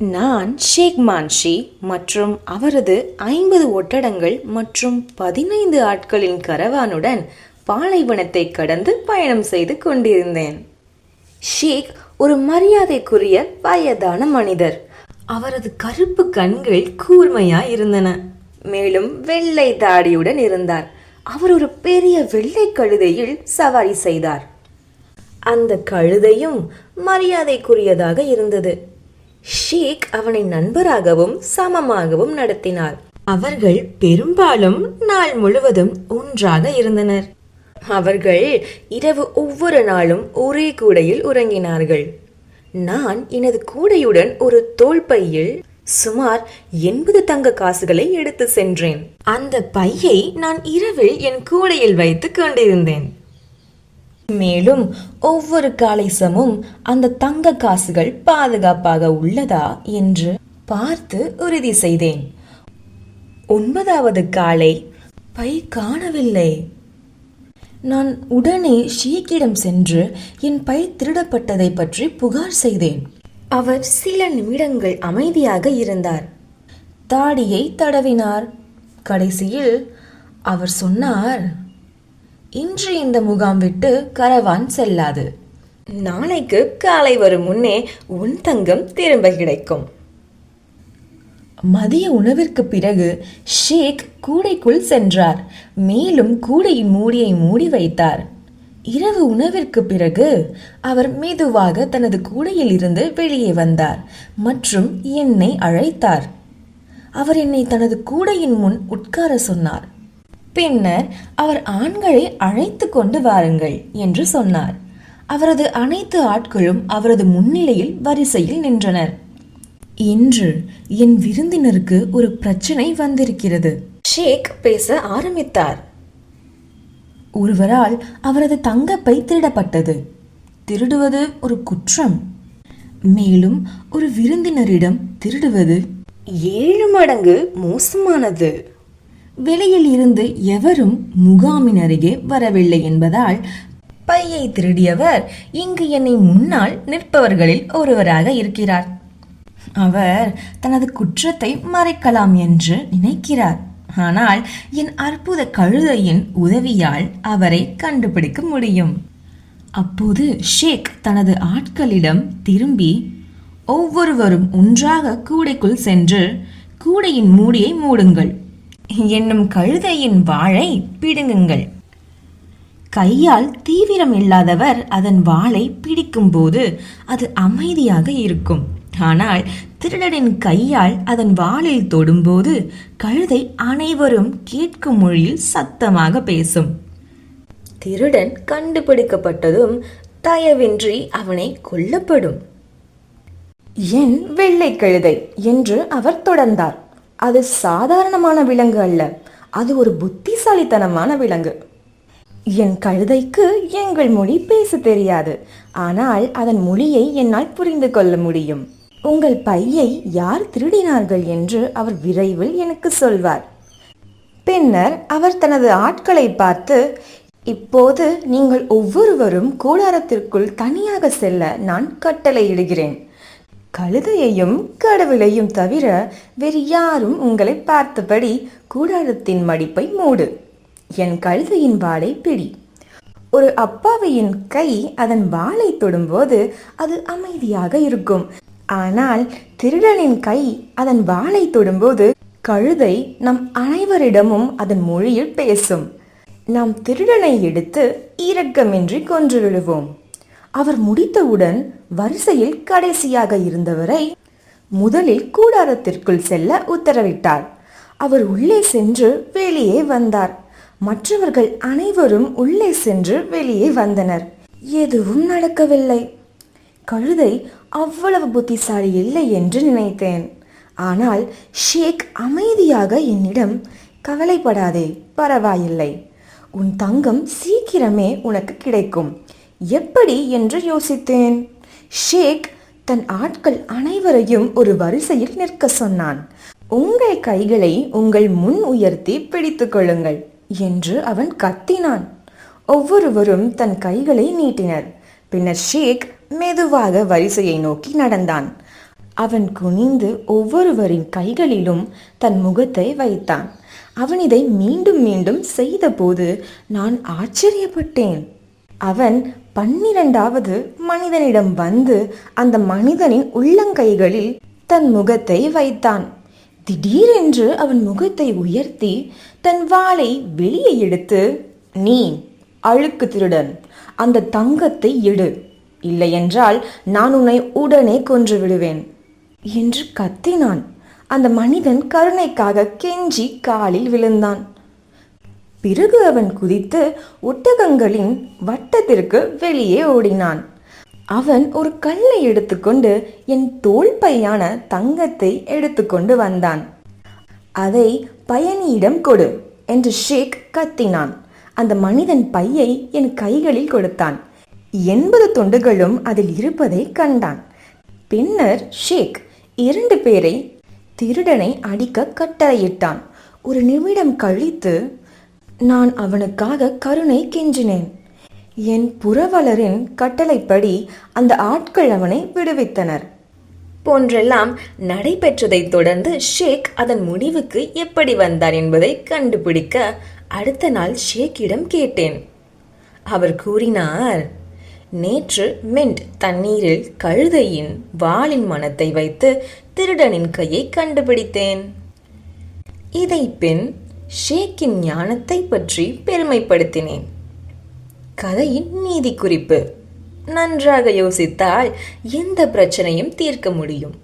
நான் ஷேக் மான்ஷி மற்றும் அவரது ஐம்பது ஒட்டடங்கள் மற்றும் பதினைந்து ஆட்களின் கரவானுடன் பாலைவனத்தை கடந்து பயணம் செய்து கொண்டிருந்தேன். ஷேக் ஒரு மரியாதைக்குரிய வயதான மனிதர். அவரது கருப்பு கண்கள் கூர்மையா இருந்தன மேலும் வெள்ளை தாடியுடன் இருந்தார். அவர் ஒரு பெரிய வெள்ளை கழுதையில் சவாரி செய்தார். அந்த கழுதையும் மரியாதைக்குரியதாக இருந்தது. ஷேக் அவனை நண்பராகவும் சமமாகவும் நடத்தினார். அவர்கள் பெரும்பாலும் நாள் முழுவதும் ஒன்றாக இருந்தனர். அவர்கள் இரவு ஒவ்வொரு நாளும் ஒரே கூடையில் உறங்கினார்கள். நான் எனது கூடையுடன் ஒரு தோல்பையில் சுமார் எண்பது தங்க காசுகளை எடுத்து சென்றேன். அந்த பையை நான் இரவில் என் கூடையில் வைத்துக் கொண்டிருந்தேன். மேலும் ஒவ்வொரு காலைசமும் அந்த தங்க காசுகள் பாதுகாப்பாக உள்ளதா என்று பார்த்து உறுதி செய்தேன். ஒன்பதாவது காலை பை காணவில்லை. நான் உடனே ஷீக்கிடம் சென்று என் பை திருடப்பட்டதை பற்றி புகார் செய்தேன். அவர் சில நிமிடங்கள் அமைதியாக இருந்தார். தாடியை தடவினார். கடைசியில் அவர் சொன்னார் இன்று இந்த முகாம் விட்டு கரவான் செல்லாது. நாளைக்கு காலை வரும் முன்னே உன் தங்கம் திரும்ப கிடைக்கும். மதிய உணவிற்கு பிறகு ஷேக் கூடைக்குள் சென்றார். மேலும் கூடையின் மூடியை மூடி வைத்தார். இரவு உணவிற்கு பிறகு அவர் மெதுவாக தனது கூடையில் இருந்து வெளியே வந்தார் மற்றும் என்னை அழைத்தார். அவர் என்னை தனது கூடையின் முன் உட்கார சொன்னார். பின்னர் அவர் ஆண்களை அழைத்து கொண்டு வாருங்கள் என்று சொன்னார். அவரது அனைத்து ஆட்களும் அவரது முன்னிலையில் வரிசையில் நின்றனர். இன்று என் விருந்தினருக்கு ஒரு பிரச்சனை வந்திருக்கிறது. ஷேக் பேச ஆரம்பித்தார். ஒருவரால் அவரது தங்கப்பை திருடப்பட்டது. திருடுவது ஒரு குற்றம். மேலும் ஒரு விருந்தினரிடம் திருடுவது ஏழு மடங்கு மோசமானது. வெளியில் இருந்து எவரும் முகாமின் அருகே வரவில்லை என்பதால் பையை திருடியவர் இங்கு என்னை முன்னால் நிற்பவர்களில் ஒருவராக இருக்கிறார். அவர் தனது குற்றத்தை மறைக்கலாம் என்று நினைக்கிறார். ஆனால் என் அற்புத கழுதையின் உதவியால் அவரை கண்டுபிடிக்க முடியும். அப்போது ஷேக் தனது ஆட்களிடம் திரும்பி ஒவ்வொருவரும் ஒன்றாக கூடைக்குள் சென்று கூடையின் மூடியை மூடுங்கள். என்னும் கழுதையின் வாளை பிடுங்குங்கள். கையால் தீவிரம் இல்லாதவர் அதன் வாளை பிடிக்கும்போது அது அமைதியாக இருக்கும். ஆனால் திருடனின் கையால் அதன் வாளில் தொடும்போது கழுதை அனைவரும் கேட்கும் மொழியில் சத்தமாக பேசும். திருடன் கண்டுபிடிக்கப்பட்டதும் தயவின்றி அவனை கொல்லப்படும். என் வெள்ளை கழுதை என்று அவர் தொடர்ந்தார். அது சாதாரணமான விலங்கு அல்ல. அது ஒரு புத்திசாலித்தனமான விலங்கு. என் கழுதைக்கு எங்கள் மொழி பேச தெரியாது. ஆனால் அதன் மொழியை என்னால் புரிந்து கொள்ள முடியும். உங்கள் பையை யார் திருடினார்கள் என்று அவர் விரைவில் எனக்கு சொல்வார். பின்னர் அவர் தனது ஆட்களை பார்த்து இப்போது நீங்கள் ஒவ்வொருவரும் கூடாரத்திற்குள் தனியாக செல்ல நான் கட்டளையிடுகிறேன். கழுதையையும் கடவுளையும் தவிர வேறு யாரும் உங்களை பார்த்தபடி கூடாரத்தின் மடிப்பை மூடு. என் கழுதையின் வாளை பிடி. ஒரு அப்பாவியின் கை அதன் வாளை தொடும்போது அது அமைதியாக இருக்கும். ஆனால் திருடனின் கை அதன் வாளை தொடும்போது கழுதை நம் அனைவரிடமும் அதன் மொழியில் பேசும். நாம் திருடனை எடுத்து இரக்கமின்றி கொன்றுவிடுவோம். அவர் முடித்தவுடன் வரிசையில் கடைசியாக இருந்தவரை முதலில் கூடாரத்திற்குள் செல்ல உத்தரவிட்டார். அவர் உள்ளே சென்று வெளியே வந்தார். மற்றவர்கள் அனைவரும் உள்ளே சென்று வெளியே வந்தனர். எதுவும் நடக்கவில்லை. கழுதை அவ்வளவு புத்திசாலி இல்லை என்று நினைத்தேன். ஆனால் ஷேக் அமைதியாக என்னிடம் கவலைப்படாதே பரவாயில்லை. உன் தங்கம் சீக்கிரமே உனக்கு கிடைக்கும். எப்படி என்று யோசித்தேன். ஷேக் தன் ஆட்கள் அனைவரையும் ஒரு வரிசையில் நிற்க சொன்னான். உங்கள் கைகளை உங்கள் முன் உயர்த்தி பிடித்துக் கொள்ளுங்கள் என்று அவன் கத்தினான். ஒவ்வொருவரும் தன் கைகளை நீட்டினர். பின்னர் ஷேக் மெதுவாக வரிசையை நோக்கி நடந்தான். அவன் குனிந்து ஒவ்வொருவரின் கைகளிலும் தன் முகத்தை வைத்தான். அவன் இதை மீண்டும் மீண்டும் செய்தபோது நான் ஆச்சரியப்பட்டேன். அவன் பன்னிரண்டாவது மனிதனிடம் வந்து அந்த மனிதனின் உள்ளங்கைகளில் தன் முகத்தை வைத்தான். திடீரென்று அவன் முகத்தை உயர்த்தி தன் வாளை வெளியே எடுத்து நீ அழுக்கு திருடன் அந்த தங்கத்தை எடு. இல்லையென்றால் நான் உன்னை உடனே கொன்று விடுவேன் என்று கத்தினான். அந்த மனிதன் கருணைக்காக கெஞ்சி காலில் விழுந்தான். பிறகு அவன் குதித்து ஒட்டகங்களின் வட்டத்திற்கு வெளியே ஓடினான். அவன் ஒரு கல்லை எடுத்துக்கொண்டு என் தோல் பையான தங்கத்தை எடுத்துக்கொண்டு வந்தான். அதை பயணியிடம் கொடு என்று ஷேக் கத்தினான். அந்த மனிதன் பையை என் கைகளில் கொடுத்தான். எண்பது தொண்டுகளும் அதில் இருப்பதை கண்டான். பின்னர் ஷேக் இரண்டு பேரை திருடனை அடிக்க கட்டளையிட்டான். ஒரு நிமிடம் கழித்து நான் அவனுக்காக கருணை கெஞ்சினேன். என் புறவலரின் கட்டளைப்படி அந்த ஆட்கள் அவனை விடுவித்தனர். போன்றெல்லாம் நடைபெற்றதைத் தொடர்ந்து ஷேக் அதன் முடிவுக்கு எப்படி வந்தார் என்பதை கண்டுபிடிக்க அடுத்த நாள் ஷேக்கிடம் கேட்டேன். அவர் கூறினார் நேற்று மின்ட் தண்ணீரில் கழுதையின் வாளின் மனத்தை வைத்து திருடனின் கையை கண்டுபிடித்தேன். இதை பின் ஷேக்கின் ஞானத்தை பற்றி பெருமைப்படுத்தினேன். கதையின் நீதி குறிப்பு நன்றாக யோசித்தால் எந்த பிரச்சனையும் தீர்க்க முடியும்.